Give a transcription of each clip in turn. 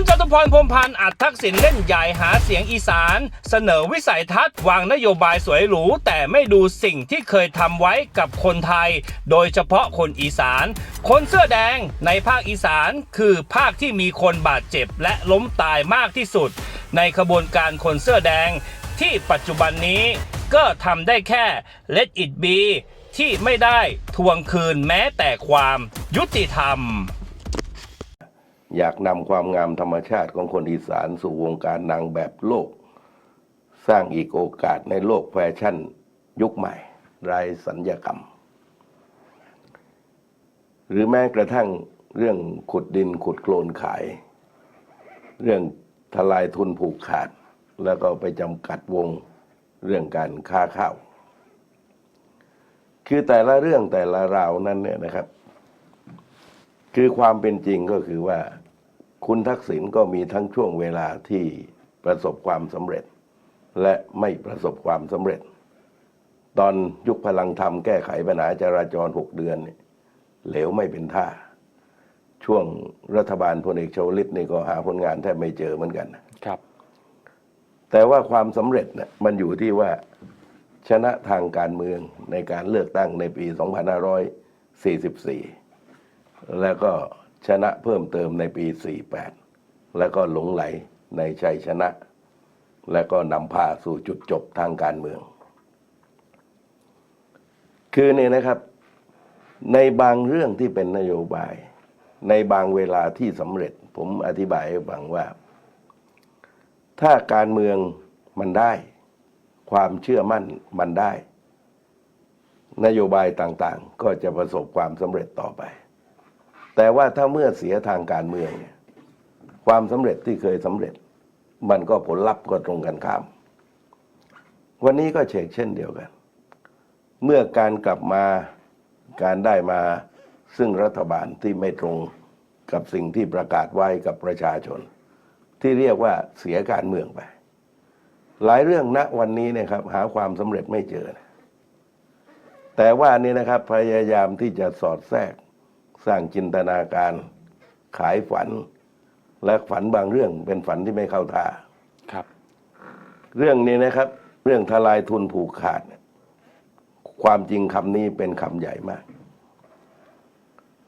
คุณจตุพรพรมพันธ์อัดทักษิณเล่นใหญ่หาเสียงอีสาน เสนอวิสัยทัศน์วางนโยบายสวยหรู แต่ไม่ดูสิ่งที่เคยทำไว้กับคนไทย โดยเฉพาะคนอีสาน คนเสื้อแดงในภาคอีสานคือภาคที่มีคนบาดเจ็บและล้มตายมากที่สุด ในขบวนการคนเสื้อแดง ที่ปัจจุบันนี้ก็ทำได้แค่ let it be ที่ไม่ได้ทวงคืนแม้แต่ความยุติธรรม อยากนำความงามธรรมชาติของคนอีสานสู่วงการนางแบบโลก สร้างอีกโอกาสในโลกแฟชั่นยุคใหม่ไร้สัญญกรรม หรือแม้กระทั่งเรื่องขุดดินขุดโคลนขาย เรื่องทลายทุนผูกขาด แล้วก็ไปจำกัดวงเรื่องการค้าข้าว คือแต่ละเรื่องแต่ละราวนั้นเนี่ยนะครับ คือความเป็นจริงก็คือว่า คุณทักษิณก็มีทั้งช่วงเวลาที่ประสบความสำเร็จ และไม่ประสบความสำเร็จ ตอนยุคพลังธรรมแก้ไขปัญหาจราจรหกเดือนเนี่ยเหลวไม่เป็นท่า ช่วงรัฐบาลพลเอกชวลิตนี่ก็หาผลงานแทบไม่เจอเหมือนกันนะครับ แต่ว่าความสำเร็จเนี่ยมันอยู่ที่ว่าชนะทางการเมืองในการเลือกตั้งในปี 2544 แล้วก็ ชนะเพิ่มเติมในปี 48 แล้วก็หลงไหลในชัยชนะ แล้วก็นำพาสู่จุดจบทางการเมือง คือเนี่ยนะครับ ในบางเรื่องที่เป็นนโยบาย ในบางเวลาที่สำเร็จ ผมอธิบายให้ฟังว่า ถ้าการเมืองมันได้ ความเชื่อมั่นมันได้ นโยบายต่างๆ ก็จะประสบความสำเร็จต่อไป แต่ว่าถ้าเมื่อเสียทางการเมืองเนี่ยความสำเร็จที่เคยสำเร็จ มันก็ผลลัพธ์ก็ตรงกันข้าม วันนี้ก็เชกเช่นเดียวกัน เมื่อการกลับมาการได้มาซึ่งรัฐบาลที่ไม่ตรงกับสิ่งที่ประกาศไว้กับประชาชน ที่เรียกว่าเสียการเมืองไป หลายเรื่องณวันนี้เนะครับ หาความสำเร็จไม่เจอนะแต่ว่านี่นะครับพยายามที่จะสอดแทรก สร้างจินตนาการขายฝัน และฝันบางเรื่องเป็นฝันที่ไม่เข้าท่าครับ เรื่องนี้นะครับ เรื่องทลายทุนผูกขาดเนี่ยความจริงคำนี้เป็นคำใหญ่มาก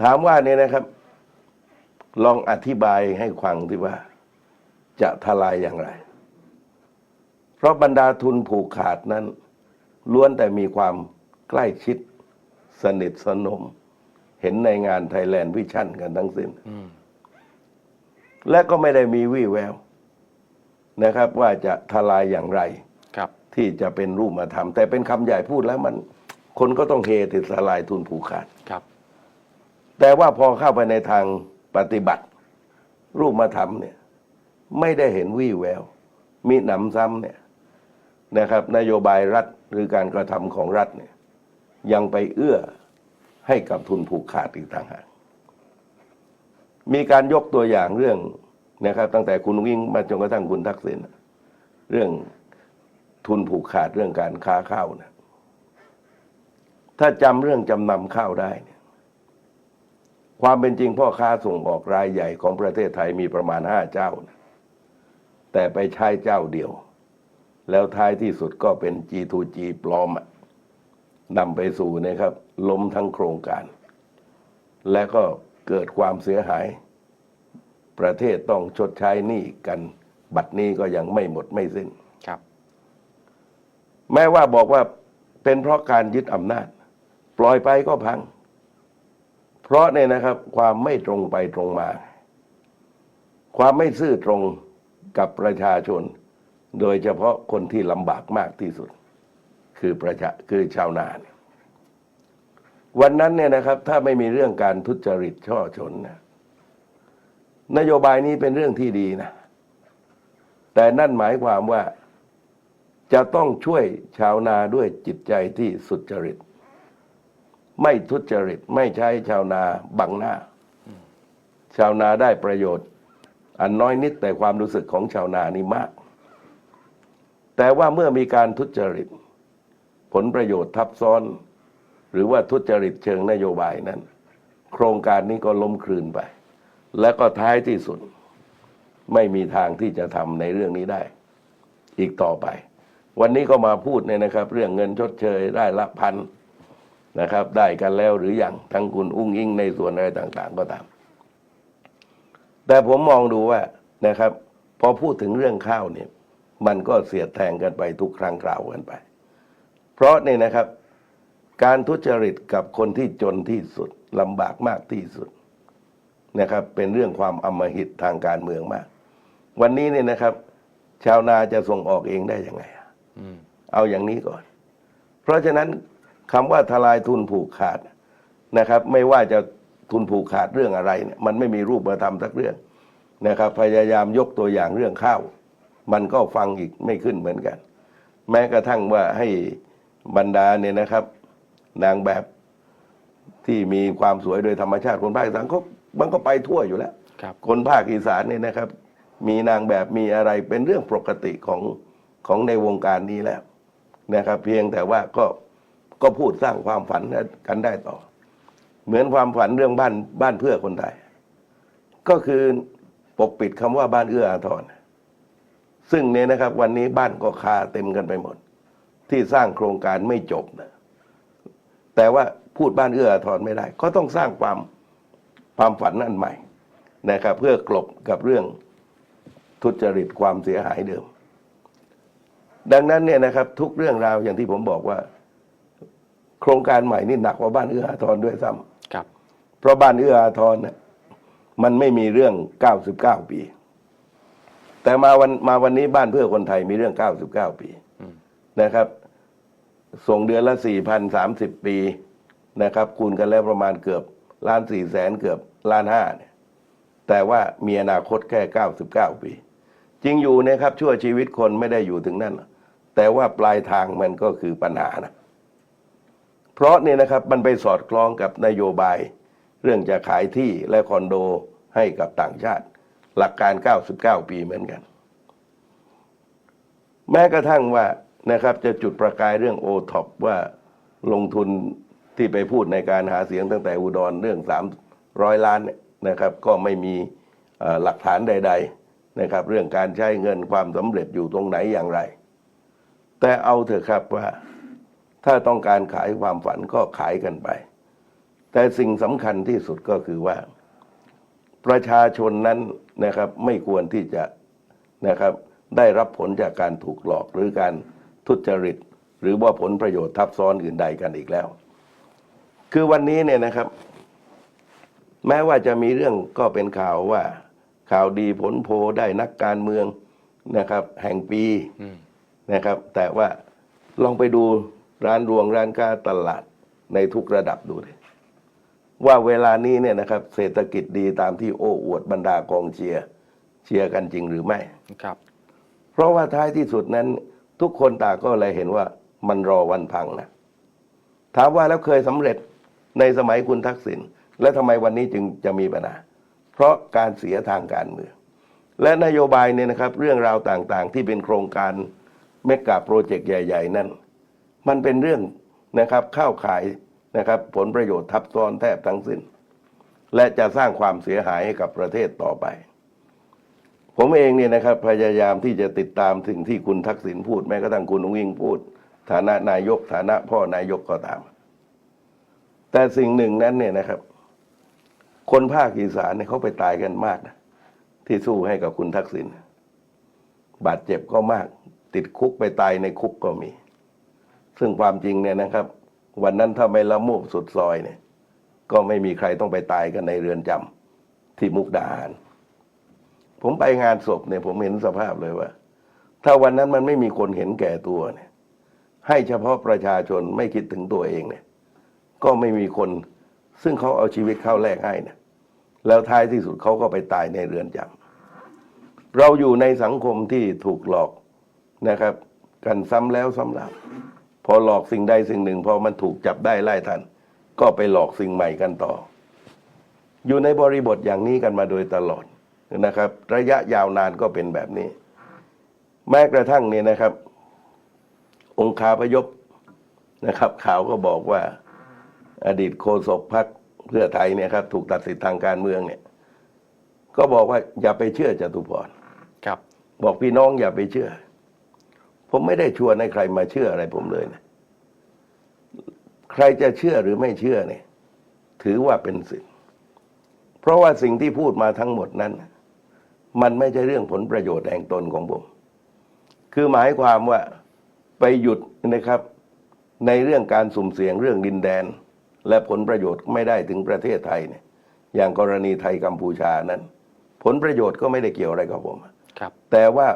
ถามว่านี่นะครับ ลองอธิบายให้ฟังที่ว่า จะทลายอย่างไร เพราะบรรดาทุนผูกขาดนั้นล้วนแต่มีความใกล้ชิดสนิทสนม เห็นในงานไทยแลนด์วิชั่นกันทั้งสิ้นอืมและก็ไม่ได้มีวี่แวว นะครับ ว่าจะทลายอย่างไรครับที่จะเป็นรูปมาทำแต่เป็นคำใหญ่พูดแล้วมัน คนก็ต้องเฮติดสลายทุนผูกขาดครับ แต่ว่าพอเข้าไปในทางปฏิบัติ รูปมาทำเนี่ย ไม่ได้เห็นวี่แวว มีหนำซ้ำเนี่ยนะครับ นโยบายรัฐหรือการกระทำของรัฐเนี่ย ยังไปเอื้อ ให้กับทุนผูกขาดอีกต่างหาก มีการยกตัวอย่างเรื่องนะครับ ตั้งแต่คุณวิ่งมาจนกระทั่งคุณทักษิณเรื่องทุนผูกขาดเรื่องการค้าข้าวนะถ้าจำเรื่องจำนำข้าวได้เนี่ยความเป็นจริงพ่อค้าส่งออกรายใหญ่ของประเทศไทยมีประมาณห้าเจ้านะแต่ไปใช้เจ้าเดียว แล้วท้ายที่สุดก็เป็น G2G ปลอมอะ นำไปสู่นะครับ ล้มทั้งโครงการ และก็เกิดความเสียหาย ประเทศต้องชดใช้หนี้กันบัตรนี้ก็ยังไม่หมดไม่สิ้นครับ แม้ว่าบอกว่าเป็นเพราะการยึดอำนาจ ปล่อยไปก็พัง เพราะเนี่ยนะครับ ความไม่ตรงไปตรงมา ความไม่ซื่อตรงกับประชาชน โดยเฉพาะคนที่ลำบากมากที่สุด คือประชาคือชาวนาเนี่ยวันนั้นเนี่ยนะครับ ถ้าไม่มีเรื่องการทุจริตช่อชนนะนโยบายนี้เป็นเรื่องที่ดีนะ แต่นั่นหมายความว่าจะต้องช่วยชาวนาด้วยจิตใจที่สุจริต ไม่ทุจริตไม่ใช้ชาวนาบังหน้า ชาวนาได้ประโยชน์ อันน้อยนิดแต่ความรู้สึกของชาวนานี่มาก แต่ว่าเมื่อมีการทุจริต ผลประโยชน์ทับซ้อน หรือว่าทุจริตเชิงนโยบายนั้น โครงการนี้ก็ล้มคลืนไป และก็ท้ายที่สุด ไม่มีทางที่จะทำในเรื่องนี้ได้ อีกต่อไป วันนี้ก็มาพูดเนี่ยนะครับ เรื่องเงินชดเชยได้ละพันนะครับ ได้กันแล้วหรืออยังทั้งคุณอุ้งอิงในส่วนอะไรต่างๆ ก็ตาม แต่ผมมองดูว่านะครับ พอพูดถึงเรื่องข้าวเนี่ย มันก็เสียดแทงกันไปทุกครั้งกล่าวกันไป เพราะเนี่ยนะครับ การทุจริตกับคนที่จนที่สุดลำบากมากที่สุดนะครับ เป็นเรื่องความอำมหิตทางการเมืองมาก วันนี้เนี่ยนะครับ ชาวนาจะส่งออกเองได้ยังไงอะอืมเอาอย่างนี้ก่อน เพราะฉะนั้นคำว่าทลายทุนผูกขาดนะครับ ไม่ว่าจะทุนผูกขาดเรื่องอะไรเนี่ยมันไม่มีรูปธรรมสักเรื่องนะครับ พยายามยกตัวอย่างเรื่องข้าว มันก็ฟังอีกไม่ขึ้นเหมือนกัน แม้กระทั่งว่าให้ บรรดาเนี่ยนะครับ นางแบบที่มีความสวยโดยธรรมชาติคนภาคอีสานเขามันก็ไปทั่วอยู่แล้วครับคนภาคอีสานเนี่ยนะครับ มีนางแบบมีอะไรเป็นเรื่องปกติของของในวงการนี้แล้วนะครับ เพียงแต่ว่าก็ก็พูดสร้างความฝันกันได้ต่อ เหมือนความฝันเรื่องบ้านบ้านเพื่อคนไทยก็คือปกปิดคำว่าบ้านเอื้ออาทรซึ่งเนี่ยนะครับ วันนี้บ้านก็คาเต็มกันไปหมด ที่สร้างโครงการไม่จบนะแต่ว่าพูดบ้านเอื้ออาทรไม่ได้ ก็ต้องสร้างความความฝันนั่นใหม่นะครับเพื่อกลบกับเรื่องทุจริตความเสียหายเดิม ดังนั้นเนี่ยนะครับ ทุกเรื่องราวอย่างที่ผมบอกว่า โครงการใหม่นี่หนักกว่าบ้านเอื้ออาทรด้วยซ้ำครับ เพราะบ้านเอื้ออาทรเนี่ยมันไม่มีเรื่อง 99 ปี แต่มาวันมาวันนี้บ้านเพื่อคนไทยมีเรื่อง 99 ปีอืม นะครับ ส่งเดือนละ4,030ปีนะครับ คูณกันแล้วประมาณเกือบล้านสี่แสนเกือบล้านห้าเนี่ยแต่ว่ามีอนาคตแค่99ปี จริงอยู่นะครับชั่วชีวิตคนไม่ได้อยู่ถึงนั่นแต่ว่าปลายทางมันก็คือปัญหานะเพราะเนี่ยนะครับมันไปสอดคล้องกับนโยบาย เรื่องจะขายที่และคอนโดให้กับต่างชาติ หลักการ 99 ปีเหมือนกัน แม้กระทั่งว่า นะครับ จะจุดประกายเรื่องโอท็อปว่าลงทุนที่ไปพูดในการหาเสียงตั้งแต่อุดรเรื่อง 300 ล้านเนี่ยนะครับ ก็ไม่มีหลักฐานใด ๆนะครับ เรื่องการใช้เงินความสำเร็จอยู่ตรงไหนอย่างไร แต่เอาเถอะครับว่า ถ้าต้องการขายความฝันก็ขายกันไป แต่สิ่งสำคัญที่สุดก็คือว่า ประชาชนนั้นนะครับไม่ควรที่จะนะครับได้รับผลจากการถูกหลอกหรือการ ทุจริต หรือว่าผลประโยชน์ทับซ้อนอื่นใดกันอีกแล้ว คือวันนี้เนี่ยนะครับ แม้ว่าจะมีเรื่องก็เป็นข่าวว่า ข่าวดีผลโพลได้นักการเมืองนะครับ แห่งปีอืมนะครับ แต่ว่าลองไปดูร้านรวงร้านค้าตลาดในทุกระดับดูดิว่าเวลานี้เนี่ยนะครับ เศรษฐกิจดีตามที่โอ้อวดบรรดากองเชียร์เชียร์กันจริงหรือไม่ครับ เพราะว่าท้ายที่สุดนั้น ทุกคนต่างก็เลยเห็นว่ามันรอวันพังนะถามว่าแล้วเคยสำเร็จในสมัยคุณทักษิณแล้วทำไมวันนี้จึงจะมีปัญหาเพราะการเสียทางการเมือง และนโยบายเนี่ยนะครับ เรื่องราวต่างๆ ที่เป็นโครงการเมกะโปรเจกต์ใหญ่ ๆ นั่น มันเป็นเรื่องนะครับเข้าข่ายนะครับ ผลประโยชน์ทับซ้อนแทบทั้งสิ้น และจะสร้างความเสียหายให้กับประเทศต่อไป ผมเองเนี่ยนะครับพยายามที่จะติดตามสิ่งที่คุณทักษิณพูดแม้กระทั่งคุณอุ้งอิงพูด ฐานะนายกฐานะพ่อนายกก็ตาม แต่สิ่งหนึ่งนั้นเนี่ยนะครับ คนภาคอีสานเนี่ยเขาไปตายกันมากนะที่สู้ให้กับคุณทักษิณบาดเจ็บก็มาก ติดคุกไปตายในคุกก็มี ซึ่งความจริงเนี่ยนะครับ วันนั้นถ้าไม่ละมุบสุดซอยเนี่ย ก็ไม่มีใครต้องไปตายกันในเรือนจำที่มุกดาหาร ผมไปงานศพเนี่ยผมเห็นสภาพเลยว่า ถ้าวันนั้นมันไม่มีคนเห็นแก่ตัวเนี่ย ให้เฉพาะประชาชนไม่คิดถึงตัวเองเนี่ย ก็ไม่มีคนซึ่งเขาเอาชีวิตเข้าแลกให้เนี่ยแล้วท้ายที่สุดเขาก็ไปตายในเรือนจำเราอยู่ในสังคมที่ถูกหลอกนะครับ กันซ้ำแล้วซ้ำเล่าพอหลอกสิ่งใดสิ่งหนึ่ง พอมันถูกจับได้ไล่ทัน ก็ไปหลอกสิ่งใหม่กันต่อ อยู่ในบริบทอย่างนี้กันมาโดยตลอด นะครับ ระยะยาวนานก็เป็นแบบนี้ แม้กระทั่งเนี่ยนะครับ องคาพยพนะครับ ข่าวก็บอกว่า อดีตโฆษกพรรคเพื่อไทยเนี่ยครับ ถูกตัดสิทธิ์ทางการเมืองเนี่ย ก็บอกว่าอย่าไปเชื่อจตุพรบอกพี่น้องอย่าไปเชื่อ ผมไม่ได้ชวนให้ใครมาเชื่ออะไรผมเลยนะใครจะเชื่อหรือไม่เชื่อเนี่ย ถือว่าเป็นสิทธิ์เพราะว่าสิ่งที่พูดมาทั้งหมดนั้น มันไม่ใช่เรื่องผลประโยชน์แห่งตนของผม คือหมายความว่าไปหยุดนะครับ ในเรื่องการสุ่มเสี่ยงเรื่องดินแดน และผลประโยชน์ไม่ได้ถึงประเทศไทยเนี่ยอย่างกรณีไทยกัมพูชานั้น ผลประโยชน์ก็ไม่ได้เกี่ยวอะไรกับผมครับแต่ว่า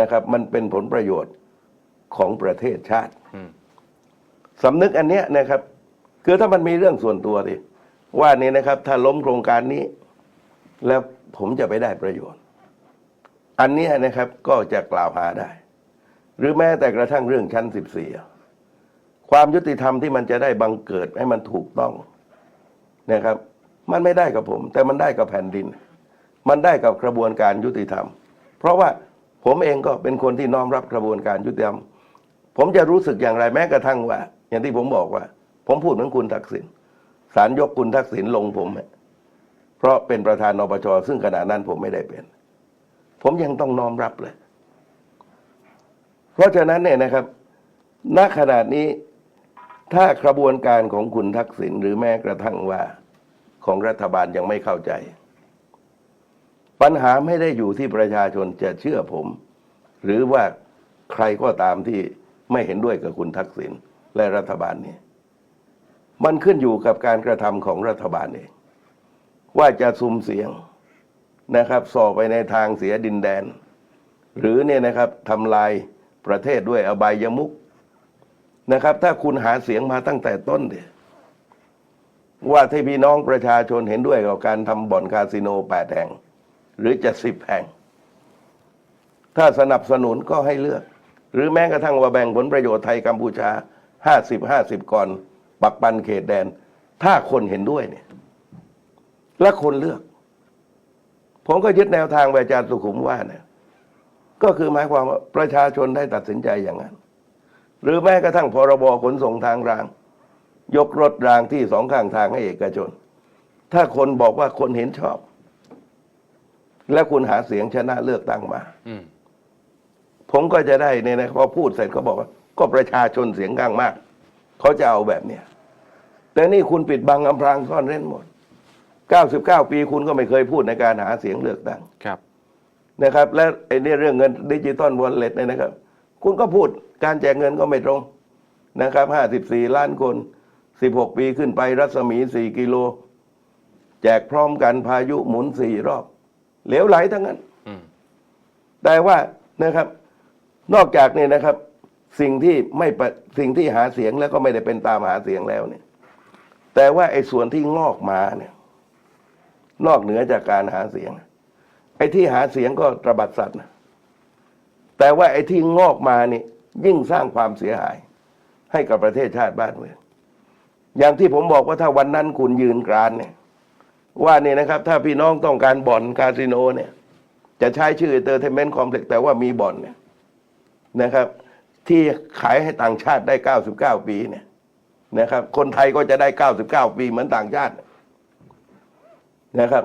นะครับมันเป็นผลประโยชน์ของประเทศชาติอืมสำนึกอันเนี้ยนะครับ คือถ้ามันมีเรื่องส่วนตัวดิว่านี่นะครับ ถ้าล้มโครงการนี้ แล้วผมจะไปได้ประโยชน์ อันนี้นะครับก็จะกล่าวหาได้ หรือแม้แต่กระทั่งเรื่องชั้นสิบสี่ความยุติธรรมที่มันจะได้บังเกิดให้มันถูกต้องนะครับ มันไม่ได้กับผม แต่มันได้กับแผ่นดิน มันได้กับกระบวนการยุติธรรม เพราะว่าผมเองก็เป็นคนที่น้อมรับกระบวนการยุติธรรม ผมจะรู้สึกอย่างไรแม้กระทั่งว่า อย่างที่ผมบอกว่า ผมพูดเหมือนคุณทักษิณศาลยกคุณทักษิณลงผมเนี่ยเพราะเป็นประธานนปชซึ่งขณะนั้นผมไม่ได้เป็น ผมยังต้องน้อมรับเลย เพราะฉะนั้นเนี่ยนะครับ ณขณะนี้ถ้ากระบวนการของคุณทักษิณหรือแม้กระทั่งว่าของรัฐบาลยังไม่เข้าใจ ปัญหาไม่ได้อยู่ที่ประชาชนจะเชื่อผม หรือว่าใครก็ตามที่ไม่เห็นด้วยกับคุณทักษิณและรัฐบาลนี้มันขึ้นอยู่กับการกระทำของรัฐบาลเองว่าจะซุ่มเสียง นะครับส่อไปในทางเสียดินแดน หรือเนี่ยนะครับทำลายประเทศด้วยอบายมุกนะครับ ถ้าคุณหาเสียงมาตั้งแต่ต้นเดียว่าที่พี่น้องประชาชนเห็นด้วยกับการทำบ่อนคาสิโนแปดแห่ง หรือจะสิบแห่ง ถ้าสนับสนุนก็ให้เลือก หรือแม้กระทั่งว่าแบ่งผลประโยชน์ไทยกัมพูชาห้าสิบห้าสิบก่อนปักปันเขตแดน ถ้าคนเห็นด้วยเนี่ย และคนเลือก ผมก็ยึดแนวทางแบบอาจารย์สุขุมว่าเนี่ยก็คือหมายความว่าประชาชนได้ตัดสินใจอย่างนั้น หรือแม้กระทั่งพรบขนส่งทางราง ยกรถรางที่สองข้างทางให้เอกชน ถ้าคนบอกว่าคนเห็นชอบ และคุณหาเสียงชนะเลือกตั้งมาอืมผมก็จะได้เนี่ยนะพอพูดเสร็จก็บอกว่า ก็ประชาชนเสียงข้างมาก เขาจะเอาแบบเนี้ยแต่นี่คุณปิดบังอำพรางซ่อนเร้นหมด 99 ปีคุณก็ไม่เคยพูดในการหาเสียงเลือกตั้งครับนะครับ และไอ้เนี่ยเรื่องเงินดิจิตอลวอลเล็ตเนี่ยนะครับ คุณก็พูดการแจกเงินก็ไม่ตรงนะครับ 54 ล้านคน 16 ปีขึ้นไปรัศมี 4 กิโล แจกพร้อมกันพายุหมุน4รอบ เหลวไหลทั้งนั้นอืมแต่ว่านะครับ นอกจากเนี่ยนะครับ สิ่งที่ไม่ปะสิ่งที่หาเสียงแล้วก็ไม่ได้เป็นตามหาเสียงแล้วเนี่ย แต่ว่าไอ้ส่วนที่งอกมาเนี่ย นอกเหนือจากการหาเสียง ไอ้ที่หาเสียงก็ตระบัดสัตว์นะแต่ว่าไอ้ที่งอกมานี่ยิ่งสร้างความเสียหาย ให้กับประเทศชาติบ้านเมืองอย่างที่ผมบอกว่าถ้าวันนั้นคุณยืนกรานเนี่ย ว่านี่นะครับ ถ้าพี่น้องต้องการบ่อนคาสิโนเนี่ย จะใช้ชื่อเตอร์เทนเมนต์คอมเพล็กซ์แต่ว่ามีบ่อนเนี่ยนะครับ ที่ขายให้ต่างชาติได้ 99 ปีเนี่ยนะครับ คนไทยก็จะได้ 99 ปีเหมือนต่างชาติ นะครับ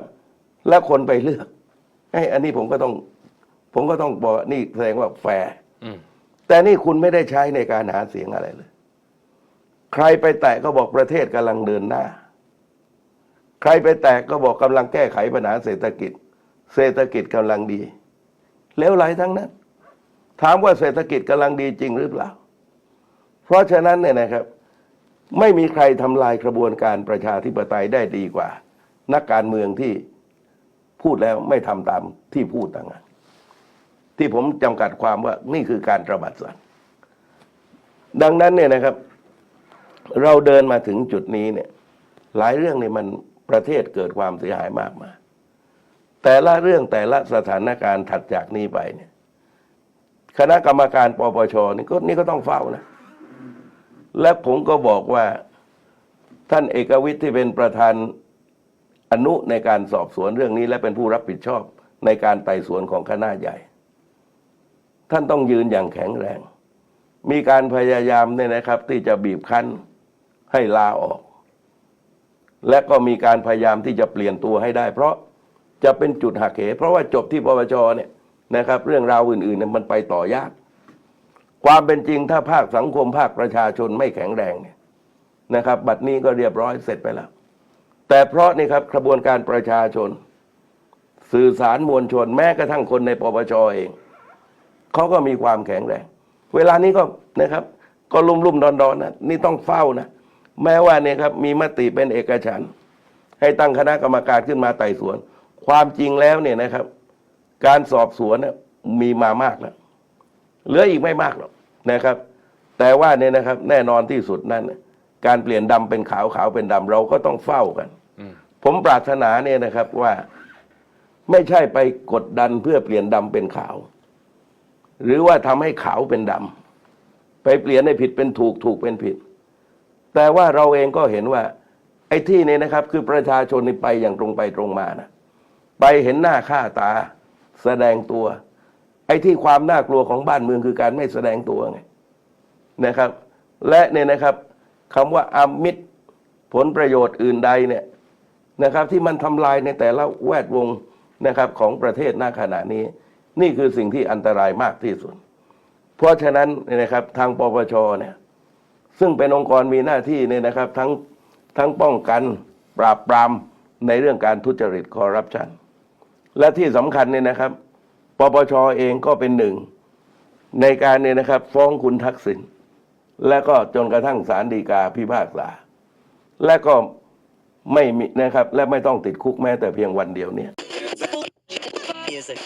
แล้วคนไปเลือกไอ้อันนี้ผมก็ต้อง ผมก็ต้องบอกว่านี่แสดงว่าแฟร์อืมแต่นี่คุณไม่ได้ใช้ในการหาเสียงอะไรเลย ใครไปแตะก็บอกประเทศกำลังเดินหน้า ใครไปแตะก็บอกกำลังแก้ไขปัญหาเศรษฐกิจ เศรษฐกิจกำลังดีเลวไหลทั้งนั้น ถามว่าเศรษฐกิจกำลังดีจริงหรือเปล่า เพราะฉะนั้นเนี่ยนะครับ ไม่มีใครทำลายกระบวนการประชาธิปไตยได้ดีกว่า นักการเมืองที่พูดแล้วไม่ทำตามที่พูดต่างหากที่ผมจำกัดความว่านี่คือการตระบัดสัตว์ดังนั้นเนี่ยนะครับ เราเดินมาถึงจุดนี้เนี่ย หลายเรื่องเนี่ยมันประเทศเกิดความเสียหายมากมายแต่ละเรื่องแต่ละสถานการณ์ถัดจากนี้ไปเนี่ย คณะกรรมการปปชนี่ก็นี่ก็ต้องเฝ้านะ และผมก็บอกว่าท่านเอกวิทย์ที่เป็นประธาน อนุในการสอบสวนเรื่องนี้และเป็นผู้รับผิดชอบในการไต่สวนของคณะใหญ่ ท่านต้องยืนอย่างแข็งแรง มีการพยายามเนี่ยนะครับ ที่จะบีบคั้นให้ลาออก และก็มีการพยายามที่จะเปลี่ยนตัวให้ได้ เพราะจะเป็นจุดหักเหเพราะว่าจบที่ปปชเนี่ยนะครับ เรื่องราวอื่นๆเนี่ยมันไปต่อยาก ความเป็นจริงถ้าภาคสังคมภาคประชาชนไม่แข็งแรงเนี่ยนะครับ บัดนี้ก็เรียบร้อยเสร็จไปแล้ว แต่เพราะนี่ครับกระบวนการประชาชน สื่อสารมวลชนแม้กระทั่งคนในปปชเองเขาก็มีความแข็งแรงเวลานี้ก็นะครับ ก็ลุ่มลุ่มดอนๆนนะนี่ต้องเฝ้านะแม้ว่าเนี่ยครับมีมติเป็นเอกฉันให้ตั้งคณะกรรมการขึ้นมาไต่สวน ความจริงแล้วเนี่ยนะครับ การสอบสวนนะมีมามากแล้วเหลืออีกไม่มากหรอกนะครับ แต่ว่าเนี่ยนะครับ แน่นอนที่สุดนั่นการเปลี่ยนดำเป็นขาวขาวเป็นดำเราก็ต้องเฝ้ากัน ผมปรารถนาเนี่ยนะครับว่าไม่ใช่ไปกดดันเพื่อเปลี่ยนดำเป็นขาว หรือว่าทำให้ขาวเป็นดำไปเปลี่ยนให้ผิดเป็นถูกถูกเป็นผิด แต่ว่าเราเองก็เห็นว่า ไอ้ที่นี่นะครับ คือประชาชนนี่ไปอย่างตรงไปตรงมานะไปเห็นหน้าค่าตา แสดงตัว ไอ้ที่ความน่ากลัวของบ้านเมืองคือการไม่แสดงตัวไงนะครับ และเนี่ยนะครับคำว่าอามิตรผลประโยชน์อื่นใดเนี่ย นะครับที่มันทำลายในแต่ละแวดวงนะครับของประเทศหน้าขณะนี้ นี่คือสิ่งที่อันตรายมากที่สุด เพราะฉะนั้นเนี่ยนะครับทางปปชเนี่ยซึ่งเป็นองค์กรมีหน้าที่เนี่ยนะครับทั้งทั้งป้องกันปราบปรามในเรื่องการทุจริตคอร์รัปชันและที่สำคัญเนี่ยนะครับปปชเองก็เป็นหนึ่ง ในการเนี่ยนะครับ ฟ้องคุณทักษิณและก็จนกระทั่งศาลฎีกาพิพากษาและก็ ไม่มีนะครับ และไม่ต้องติดคุกแม้แต่เพียงวันเดียวเนี่ย Music.